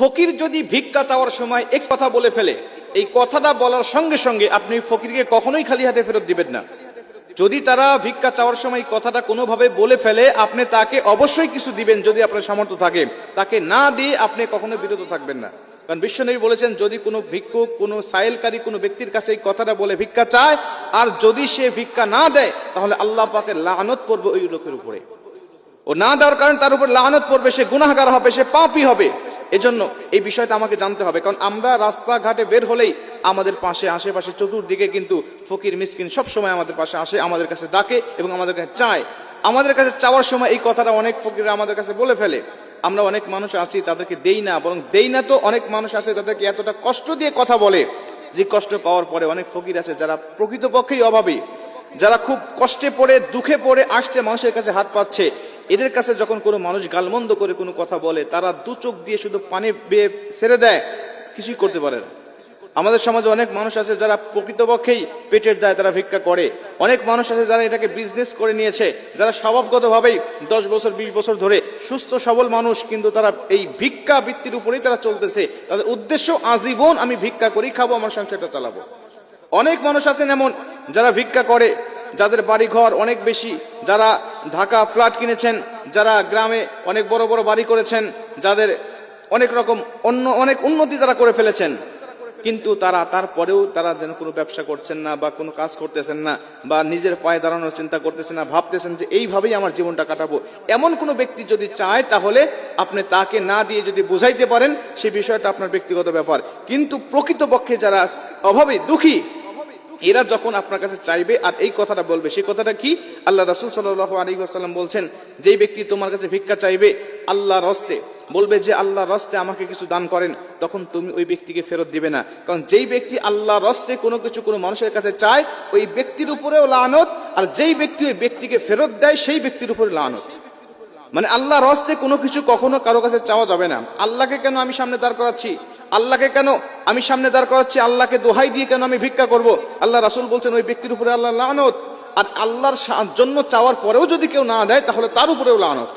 ফকির যদি ভিক্ষা চাওয়ার সময় এক কথা বলে ফেলে, এই কথাটা বলার সঙ্গে সঙ্গে আপনি ফকিরকে কখনোই খালি হাতে ফেরত দিবেন না। যদি তারা ভিক্ষা চাওয়ার সময় কথাটা কোনোভাবে বলে ফেলে, আপনি তাকে অবশ্যই কিছু দিবেন যদি আপনার সামর্থ্য থাকে। তাকে না দিয়ে আপনি কখনো বিরত থাকবেন না। কারণ বিশ্বনবী বলেছেন, যদি কোনো ভিক্ষুক, কোনো সাইলকারী কোনো ব্যক্তির কাছে এই কথাটা বলে ভিক্ষা চায়, আর যদি সে ভিক্ষা না দেয়, তাহলে আল্লাহ পাকে লানত পড়বে ওই লোকের উপরে। ও না দেওয়ার কারণে তার উপর লানত পড়বে, সে গুনাহগার হবে, সে পাপই হবে। এজন্য এই বিষয়টা আমাকে জানতে হবে, কারণ আমরা রাস্তাঘাটে বের হলেই আমাদের পাশে, আশেপাশে, চতুর্দিকে কিন্তু ফকির, মিসকিন সব সময় আমাদের পাশে আসে, আমাদের কাছে ডাকে এবং আমাদের কাছে চায়। আমাদের কাছে চাওয়ার সময় এই কথাটা অনেক ফকির আমাদের কাছে বলে ফেলে। আমরা অনেক মানুষ আছি, তাদেরকে দেই না, বরং দেই না তো অনেক মানুষ আছে, তাদেরকে এতটা কষ্ট দিয়ে কথা বলে যে কষ্ট পাওয়ার পরে অনেক ফকির আছে যারা প্রকৃতপক্ষেই অভাবী, যারা খুব কষ্টে পড়ে, দুঃখে পড়ে, আসছে, মানুষের কাছে হাত পাচ্ছে। এদের কাছে যখন কোনো মানুষ গালমন্দ করে কোনো কথা বলে, তারা দু চোখ দিয়ে শুধু পানি বেয়ে ছেড়ে দেয়, কিছুই করতে পারে না। আমাদের সমাজে অনেক মানুষ আছে যারা প্রকৃতপক্ষেই পেটের দায় তারা ভিক্ষা করে। অনেক মানুষ আছে যারা এটাকে বিজনেস করে নিয়েছে, যারা স্বভাবগতভাবেই দশ বছর, বিশ বছর ধরে সুস্থ, সবল মানুষ, কিন্তু তারা এই ভিক্ষা বৃত্তির উপরেই তারা চলতেছে। তাদের উদ্দেশ্য, আজীবন আমি ভিক্ষা করি খাব, আমার সংসারটা চালাবো। অনেক মানুষ আছেন এমন, যারা ভিক্ষা করে যাদের বাড়ি ঘর অনেক বেশি, যারা ঢাকা ফ্ল্যাট কিনেছেন, যারা গ্রামে অনেক বড় বড় বাড়ি করেছেন, যাদের অনেক রকম অন্য, অনেক উন্নতি তারা করে ফেলেছেন। কিন্তু তারা তারপরেও তারা যেন কোনো ব্যবসা করছেন না বা কোনো কাজ করতেছেন না বা নিজের পায়ে দাঁড়ানোর চিন্তা করতেছেন না, ভাবতেছেন যে এইভাবেই আমার জীবনটা কাটাবো। এমন কোনো ব্যক্তি যদি চায় তাহলে আপনি তাকে না দিয়ে যদি বুঝাইতে পারেন সেই বিষয়টা আপনার ব্যক্তিগত ব্যাপার। কিন্তু প্রকৃতপক্ষে যারা অভাবে, দুঃখী এরা যখন আপনার কাছে চাইবে আর এই কথাটা বলবে, সেই কথাটা কি? আল্লাহ রাসুল সাল্লাহ আলী আসাল্লাম বলছেন, যেই ব্যক্তি তোমার কাছে ভিক্ষা চাইবে, আল্লাহর রস্তে বলবে যে আল্লাহর রস্তে আমাকে কিছু দান করেন, তখন তুমি ওই ব্যক্তিকে ফেরত দিবে না। কারণ যেই ব্যক্তি আল্লাহর রস্তে কোনো কিছু কোনো মানুষের কাছে চায়, ওই ব্যক্তির উপরেও লানত, আর যেই ব্যক্তি ওই ব্যক্তিকে ফেরত দেয়, সেই ব্যক্তির উপরে লানত। মানে আল্লাহর রস্তে কোনো কিছু কখনো কারও কাছে চাওয়া যাবে না। আল্লাহকে কেন আমি সামনে দাঁড় করাচ্ছি? আল্লাহকে কেন আমি সামনে দাঁড় করাচ্ছি? আল্লাহকে দোহাই দিয়ে কেন আমি ভিক্ষা করব? আল্লাহ রাসুল বলছেন, ওই ব্যক্তির উপরে আল্লাহ লানত। আর আল্লাহর জন্য চাওয়ার পরেও যদি কেউ না দেয়, তাহলে তার উপরেও লানত।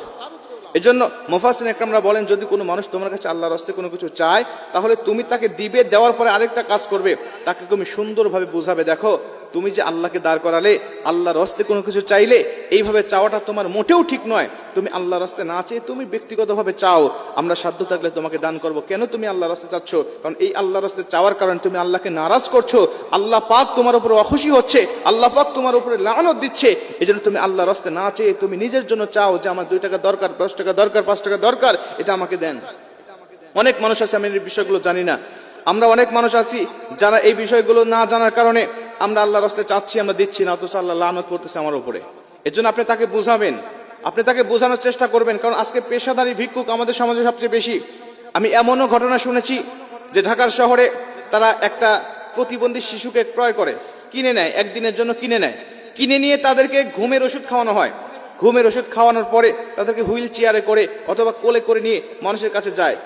এই জন্য মোফাসিন একরামরা বলেন, যদি কোনো মানুষ তোমার কাছে আল্লাহর হস্তে কোনো কিছু চায়, তাহলে তুমি তাকে দিবে, দেওয়ার পরে আরেকটা কাজ করবে। তাকে তুমি সুন্দরভাবে বুঝাবে, দেখো, তুমি যে আল্লাহকে দাঁড় করালে, আল্লাহর হস্তে কোনো কিছু চাইলে, এইভাবে চাওয়াটা তোমার মোটেও ঠিক নয়। তুমি আল্লাহর হস্তে না চেয়ে তুমি ব্যক্তিগতভাবে চাও। আমরা সাধ্য থাকলে তোমাকে দান করব। কেন তুমি আল্লাহর হস্তে চাচ্ছ? কারণ এই আল্লাহর হস্তে চাওয়ার কারণে তুমি আল্লাহকে নারাজ করছ। আল্লাহ পাক তোমার উপরে অখুশি হচ্ছে। আল্লাহ পাক তোমার উপরে লানত দিচ্ছে। এই তুমি আল্লাহর হস্তে না চেয়ে তুমি নিজের জন্য চাও যে আমার দুই টাকা দরকার, দশ টাকা দরকার, পাঁচ টাকা দরকার, এটা আমাকে দেন। অনেক মানুষ আছে, আমি এই বিষয়গুলো জানি না। আমরা অনেক মানুষ আছি যারা এই বিষয়গুলো না জানার কারণে আমরা আল্লাহর রাস্তায় চাচ্ছি, আমরা দিচ্ছি না, অথচ আল্লাহ লানত করতেছে আমার উপরে। এর জন্য আপনি তাকে বুঝাবেন। আপনি তাকে বোঝানোর চেষ্টা করবেন, কারণ আজকে পেশাদারি ভিক্ষুক আমাদের সমাজে সবচেয়ে বেশি। আমি এমনও ঘটনা শুনেছি যে ঢাকার শহরে তারা একটা প্রতিবন্ধী শিশুকে ক্রয় করে, কিনে নেয়, একদিনের জন্য কিনে নেয়। কিনে নিয়ে তাদেরকে ঘুমের ওষুধ খাওয়ানো হয়। ঘুমের ওষুধ খাওয়ানোর পরে তাদেরকে হুইল চেয়ারে করে অথবা কোলে করে নিয়ে মানুষের কাছে যায়।